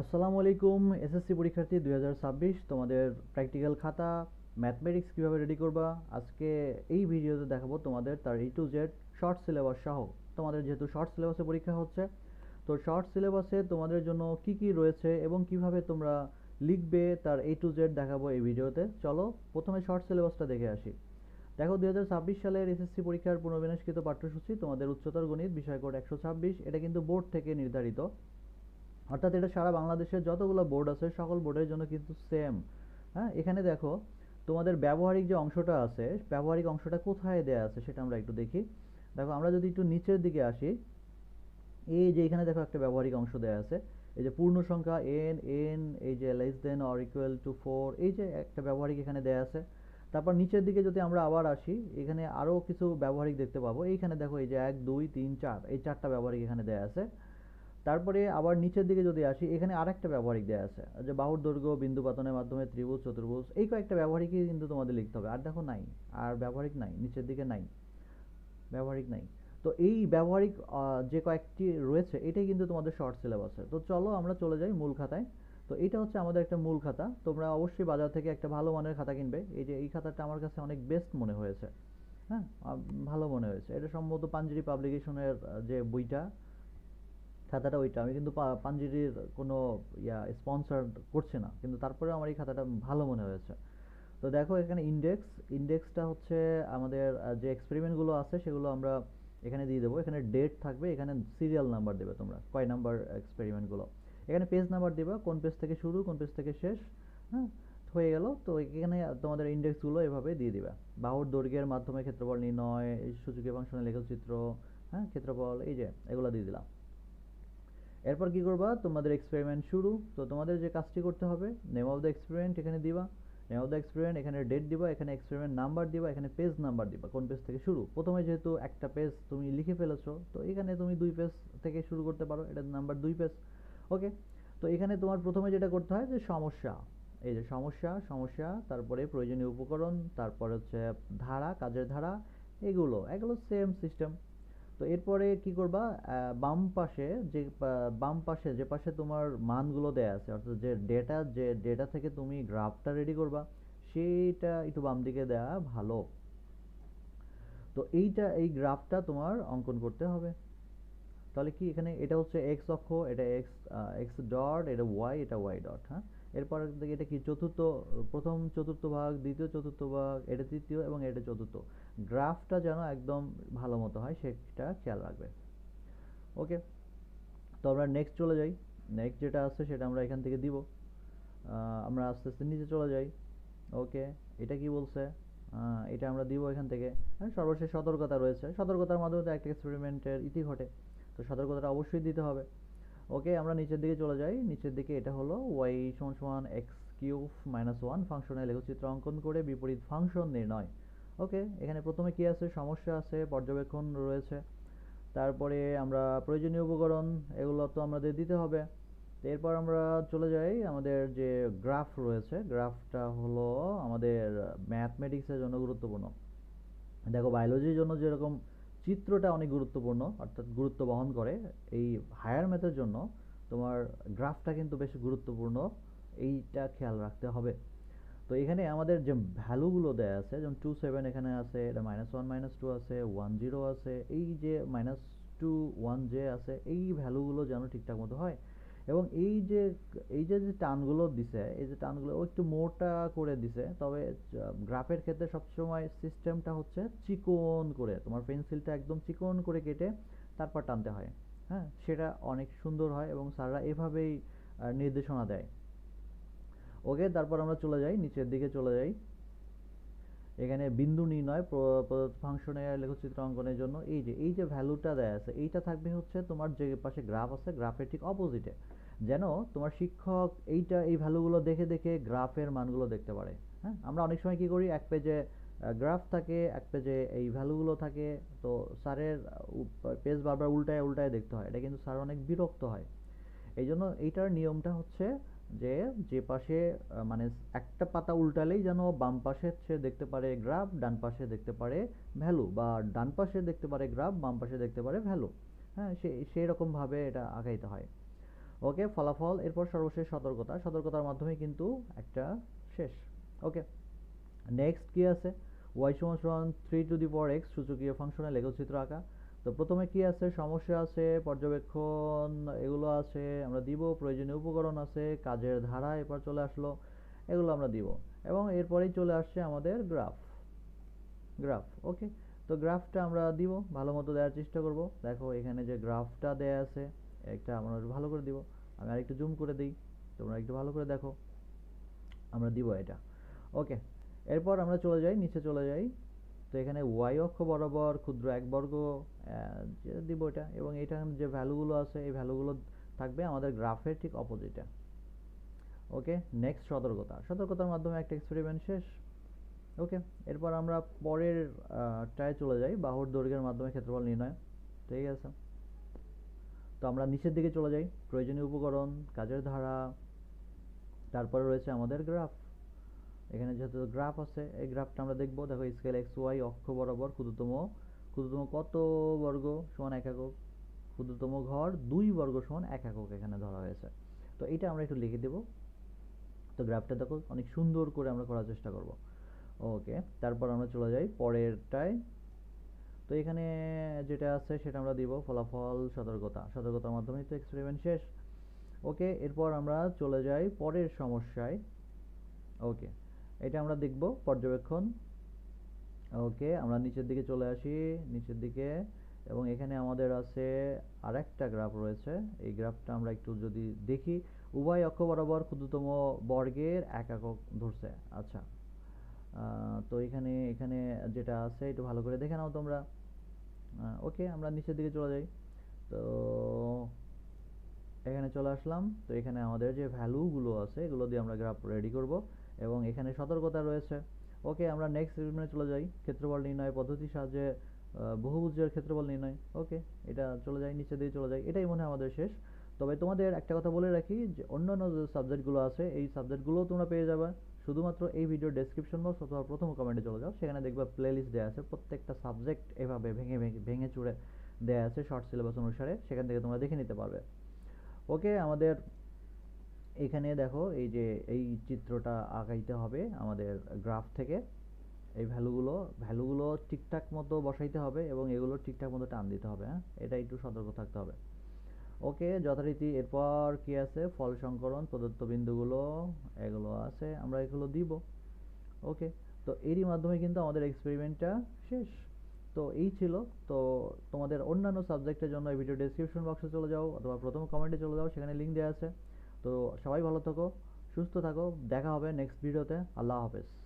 আসসালামু আলাইকুম, এসএসসি পরীক্ষার্থী দুই ছাব্বিশ, তোমাদের প্র্যাকটিক্যাল খাতা ম্যাথমেটিক্স কীভাবে রেডি করবা? আজকে এই ভিডিওতে দেখাবো তোমাদের তার A to Z short syllabus সহ। তোমাদের যেহেতু শর্ট সিলেবাসে পরীক্ষা হচ্ছে, তো শর্ট সিলেবাসে তোমাদের জন্য কি কি রয়েছে এবং কীভাবে তোমরা লিখবে তার এ টু জেড দেখাবো এই ভিডিওতে। চলো, প্রথমে শর্ট সিলেবাসটা দেখে আসি। দেখো, দুই হাজার ছাব্বিশ সালের এসএসসি পরীক্ষার পুনর্বিন্যাসকৃত পাঠ্যসূচি, তোমাদের উচ্চতর গণিত বিষয় কোড একশো এটা কিন্তু বোর্ড থেকে নির্ধারিত। অর্থাৎ এটা সারা বাংলাদেশের যতগুলো বোর্ড আছে, সকল বোর্ডের জন্য কিন্তু সেম হ্যাঁ এখানে দেখো, তোমাদের ব্যবহারিক যে অংশটা আছে, ব্যবহারিক অংশটা কোথায় দেয়া আছে সেটা আমরা একটু দেখি। দেখো, আমরা যদি একটু নিচের দিকে আসি, এই যে এখানে দেখো একটা ব্যবহারিক অংশ দেয়া আছে, এই যে পূর্ণ সংখ্যা এন এন এই যে less than or equal to four এই যে একটা ব্যবহারিক এখানে দেয়া আছে। তারপর নিচের দিকে যদি আমরা আবার আসি, এখানে আরও কিছু ব্যবহারিক দেখতে পাবো। এইখানে দেখো, এই যে এক, দুই, তিন, চার, এই চারটা ব্যবহারিক এখানে দেয়া আছে। তারপরে আবার নিচের দিকে যদি আসি, এখানে আরেকটা ব্যবহারিক দেওয়া আছে, যে বাহুর দৈর্ঘ্য, বিন্দু পাতনের মাধ্যমে ত্রিভুজ, চতুর্ভুজ, এই কয়েকটা ব্যবহারিকই কিন্তু তোমাদের লিখতে হবে। আর দেখো নাই, আর ব্যবহারিক নাই, নিচের দিকে নাই, ব্যবহারিক নাই। তো এই ব্যবহারিক যে কয়েকটি রয়েছে, এটাই কিন্তু তোমাদের শর্ট সিলেবাসে তো চলো আমরা চলে যাই মূল খাতায়। তো এটা হচ্ছে আমাদের একটা মূল খাতা। তোমরা অবশ্যই বাজার থেকে একটা ভালো মানের খাতা কিনবে। এই যে, এই খাতাটা আমার কাছে অনেক বেস্ট মনে হয়েছে। হ্যাঁ ভালো মনে হয়েছে। এটা সম্ভবত পাঞ্জেরি পাবলিকেশনের যে বইটা। খাতাটা ওইটা। আমি কিন্তু পাঞ্জিরির কোনো, ইয়া স্পন্সর করছে না। কিন্তু তারপরে আমার এই খাতাটা ভালো মনে হয়েছে। তো দেখো এখানে ইন্ডেক্স ইন্ডেক্সটা হচ্ছে আমাদের যে এক্সপেরিমেন্টগুলো আছে, সেগুলো আমরা এখানে দিয়ে দেবো। এখানে ডেট থাকবে, এখানে সিরিয়াল নাম্বার দেবে তোমরা, কয় নাম্বার এক্সপেরিমেন্টগুলো এখানে পেজ নাম্বার দেবে, কোন পেজ থেকে শুরু, কোন পেজ থেকে শেষ হ্যাঁ? হয়ে গেল। তো এখানে তোমাদের ইন্ডেক্সগুলো এভাবে দিয়ে দিবে। বাহুর দৈর্ঘ্যের মাধ্যমে ক্ষেত্রফল নির্ণয়, সূচকীয় ফাংশনের লেখচিত্র হ্যাঁ? ক্ষেত্রফল, এই যে, এগুলো দিয়ে দিলাম। এরপর কি করবা? তোমাদের এক্সপেরিমেন্ট শুরু। তো তোমাদের যে কাজটি করতে হবে নেম অফ দ্য এক্সপেরিমেন্ট এখানে দিবা। নেম অফ দ্য এক্সপেরিমেন্ট এখানে ডেট দিবা, এখানে এক্সপেরিমেন্ট নাম্বার দিবা, এখানে পেজ নাম্বার দিবা, কোন পেজ থেকে শুরু। প্রথমে যেহেতু একটা পেজ তুমি লিখে ফেলেছো, তো এখানে তুমি দুই পেজ থেকে শুরু করতে পারো, এটা নাম্বার দুই পেজ ওকে তো এখানে তোমার প্রথমে যেটা করতে হয় যে সমস্যা। এই যে সমস্যা সমস্যা, তারপরে প্রয়োজনীয় উপকরণ, তারপর হচ্ছে ধারা, কাজের ধারা, এগুলো। এগুলো সেম সিস্টেম তো এরপরে কি করবা? বাম পাশে যে বাম পাশে যে পাশে তোমার মানগুলো দেয়া আছে, অর্থাৎ যে ডেটা যে ডেটা থেকে তুমি গ্রাফটা রেডি করবা, সেইটা একটু বাম দিকে দেওয়া ভালো। তো এইটা, এই গ্রাফটা তোমার অঙ্কন করতে হবে। তাহলে কি এখানে? এটা হচ্ছে এক্স অক্ষ, এটা এক্স এক্স ডট এটা ওয়াই এটা ওয়াই ডট হ্যাঁ? এরপর এটা কি চতুর্থ, প্রথম চতুর্থ ভাগ, দ্বিতীয় চতুর্থ ভাগ, এটা তৃতীয় এবং এটা চতুর্থ। গ্রাফটা যেন একদম ভালো মতো হয়, সেটা খেয়াল রাখবে। ওকে, তো আমরা নেক্সট চলে যাই। নেক্সট যেটা আছে সেটা আমরা এখান থেকে দিব। আমরা আস্তে আস্তে নিচে চলে যাই। ওকে, এটা কি বলছে? এটা আমরা দিব এখান থেকে। সর্বশেষ সতর্কতা রয়েছে। সতর্কতার মাধ্যমে তো একটা এক্সপেরিমেন্টের ইতি ঘটে। তো সতর্কতাটা অবশ্যই দিতে হবে। ওকে আমরা নিচের দিকে চলে যাই। নিচের দিকে এটা হলো ওয়াই সমান সমান এক্স কিউব মাইনাস ওয়ান ফাংশনের লেখচিত্র অঙ্কন করে বিপরীত ফাংশন নির্ণয়। ওকে এখানে প্রথমে কি আছে? সমস্যা আছে, পর্যবেক্ষণ রয়েছে। তারপরে আমরা প্রয়োজনীয় উপকরণ, এগুলো তো আমাদের দিতে হবে। এরপর আমরা চলে যাই আমাদের যে গ্রাফ রয়েছে। গ্রাফটা হলো আমাদের ম্যাথমেটিক্সের জন্য গুরুত্বপূর্ণ। দেখো বায়োলজির জন্য যেরকম চিত্রটা অনেক গুরুত্বপূর্ণ, অর্থাৎ গুরুত্ব বহন করে। এই হায়ার ম্যাথের জন্য তোমার গ্রাফটা কিন্তু বেশ গুরুত্বপূর্ণ, এইটা খেয়াল রাখতে হবে। তো এখানে আমাদের যে ভ্যালুগুলো দেয়া আছে, যেমন টু সেভেন এখানে আছে, এটা মাইনাস ওয়ান মাইনাস টু আছে ওয়ান জিরো আছে, এই যে মাইনাস টু ওয়ান যে আছে, এই ভ্যালুগুলো যেন ঠিকঠাক মতো হয় এবং এই যে এই যে যে টানগুলো দিছে, এই যে টানগুলো একটু মোটা করে দিছে, তবে গ্রাফের ক্ষেত্রে সবসময় সিস্টেমটা হচ্ছে চিকন করে, তোমার পেন্সিলটা একদম চিকন করে কেটে তারপর টানতে হয়। হ্যাঁ? সেটা অনেক সুন্দর হয় এবং স্যাররা এভাবেই নির্দেশনা দেয়। ওকে, তারপর আমরা চলে যাই, নিচের দিকে চলে যাই। এখানে বিন্দু নির্ণয় ফাংশনের লেখচিত্র অঙ্কনের জন্য এই যে এই যে ভ্যালুটা দেয়া আছে, এইটা থাকবে হচ্ছে তোমার যে পাশে গ্রাফ আছে গ্রাফের ঠিক অপোজিটে যেন তোমার শিক্ষক এইটা, এই ভ্যালুগুলো দেখে দেখে গ্রাফের মানগুলো দেখতে পারে। হ্যাঁ? আমরা অনেক সময় কি করি, এক পেজে গ্রাফ থাকে, এক পেজে এই ভ্যালুগুলো থাকে, তো স্যারের পেজ বারবার উল্টায় উল্টায় দেখতে হয়। এটা কিন্তু স্যার অনেক বিরক্ত হয়। এই জন্য এইটার নিয়মটা হচ্ছে যে যে পাশে মানে একটা পাতা উল্টালেই যেন বাম পাশে সে দেখতে পারে গ্রাফ ডান পাশে দেখতে পারে ভ্যালু, বা ডান পাশে দেখতে পারে গ্রাফ বাম পাশে দেখতে পারে ভ্যালু। হ্যাঁ? সে সেই রকমভাবে এটা আগাইতে হয়। ওকে, ফলাফল, এরপর সর্বশেষ সতর্কতা। সতর্কতার মাধ্যমে কিন্তু একটা শেষ। ওকে নেক্সট কি আছে? ওয়াই সমান সমান three to the power X সূচকীয় ফাংশনে লেখচিত্র আঁকা। তো প্রথমে কি আছে? সমস্যা আছে, পর্যবেক্ষণ, এগুলো আছে, আমরা দিব। প্রয়োজনীয় উপকরণ আছে, কাজের ধারা এরপর চলে আসলো, এগুলো আমরা দিব। এবং এরপরেই চলে আসছে আমাদের গ্রাফ গ্রাফ ওকে, তো গ্রাফটা আমরা দিব, ভালো মতো দেওয়ার চেষ্টা করব। দেখো, এখানে যে গ্রাফটা দেয়া আছে একটা আমরা ভালো করে দিব। আমি আরেকটু জুম করে দিই। তোমরা একটু ভালো করে দেখো। আমরা দিব এটা। ওকে এরপর আমরা চলে যাই, নিচে চলে যাই। তো এখানে ওয়াই অক্ষ বরাবর ক্ষুদ্র এক বর্গ দিব এটা। এবং এটা যে ভ্যালুগুলো আছে, এই ভ্যালুগুলো থাকবে আমাদের গ্রাফের ঠিক অপোজিটে ওকে নেক্সট সতর্কতা। সতর্কতার মাধ্যমে একটা এক্সপেরিমেন্ট শেষ। ওকে এরপর আমরা পরের টায় চলে যাই। বাহুর দৈর্ঘ্যের মাধ্যমে ক্ষেত্রফল নির্ণয়। ঠিক আছে? তো আমরা নিচের দিকে চলে যাই। প্রয়োজনীয় উপকরণ, কাজের ধারা, তারপরে রয়েছে আমাদের গ্রাফ। এখানে যেহেতু গ্রাফ আছে, এই গ্রাফটা আমরা দেখব। দেখো, স্কেল এক্স, ওয়াই, অক্ষ বরাবর ক্ষুদ্রতম ক্ষুদ্রতম কত বর্গ সমান এক একক? ক্ষুদ্রতম ঘর দুই বর্গ সমান এক একক এখানে ধরা হয়েছে। তো এটা আমরা একটু লিখে দেব। তো গ্রাফটা দেখো, অনেক সুন্দর করে আমরা করার চেষ্টা করব। ওকে, তারপর আমরা চলে যাই পরেরটায়। তো এখানে যেটা আছে সেটা আমরা দিব ফলাফল সতর্কতা। সতর্কতার মাধ্যমে তো এক্সপেরিমেন্ট শেষ। ওকে, এরপর আমরা চলে যাই পরের সমস্যায়। ওকে, এটা আমরা দেখব পর্যবেক্ষণ। ওকে, আমরা নিচের দিকে চলে আসি, নিচের দিকে। এবং এখানে আমাদের আছে আরেকটা গ্রাফ রয়েছে। এই গ্রাফটা আমরা একটু যদি দেখি, উভয় অক্ষ বরাবর ক্ষুদ্রতম বর্গের এক একক ধরছে। আচ্ছা তো এখানে এখানে যেটা আছে, একটু ভালো করে দেখে নাও তোমরা। ওকে আমরা নিচের দিকে চলে যাই। তো এখানে চলে আসলাম। তো এখানে আমাদের যে ভ্যালুগুলো আছে, এগুলো দিয়ে আমরা গ্রাফ রেডি করব এবং এখানে সতর্কতা রয়েছে। ওকে আমরা নেক্সট এক্সপেরিমেন্টে চলে যাই। ক্ষেত্রফল নির্ণয় পদ্ধতির সাহায্যে বহুভুজের ক্ষেত্রফল নির্ণয়। ওকে এটা চলে যাই নিচে দিয়ে চলে যাই। এটাই মনে হয় আমাদের শেষ। তবে তোমাদের একটা কথা বলে রাখি যে অন্যান্য যে সাবজেক্টগুলো আছে, এই সাবজেক্টগুলোও তোমরা পেয়ে যাবে। শুধুমাত্র এই ভিডিও ডেসক্রিপশন বক্স অথবা প্রথম কমেন্টে চলে যাও, সেখানে দেখবে প্লেলিস্ট দেওয়া আছে, প্রত্যেকটা সাবজেক্ট এভাবে ভেঙে ভেঙে ভেঙে চুড়ে দেওয়া আছে শর্ট সিলেবাস অনুসারে, সেখান থেকে তোমরা দেখে নিতে পারবে। ওকে আমাদের এখানে দেখো, এই যে এই চিত্রটা আঁকাইতে হবে আমাদের গ্রাফ থেকে। এই ভ্যালুগুলো ভ্যালুগুলো ঠিকঠাক মতো বসাইতে হবে এবং এগুলো ঠিকঠাক মতো টান দিতে হবে হ্যাঁ? এটা একটু সতর্ক থাকতে হবে। ওকে, যথারীতি এরপর কি আছে? ফল সংকরণ, প্রদত্ত বিন্দুগুলো, এগুলো আছে, আমরা এগুলো দিব। ওকে, তো এরই মাধ্যমে কিন্তু আমাদের এক্সপেরিমেন্টটা শেষ। তো এই ছিল। তো তোমাদের অন্যান্য সাবজেক্টের জন্য এই ভিডিও ডেসক্রিপশন বক্সে চলে যাও, অথবা প্রথম কমেন্টে চলে যাও, সেখানে লিঙ্ক দেওয়া আছে। তো সবাই ভালো থাকো, সুস্থ থাকো, দেখা হবে নেক্সট ভিডিওতে আল্লাহ হাফেজ।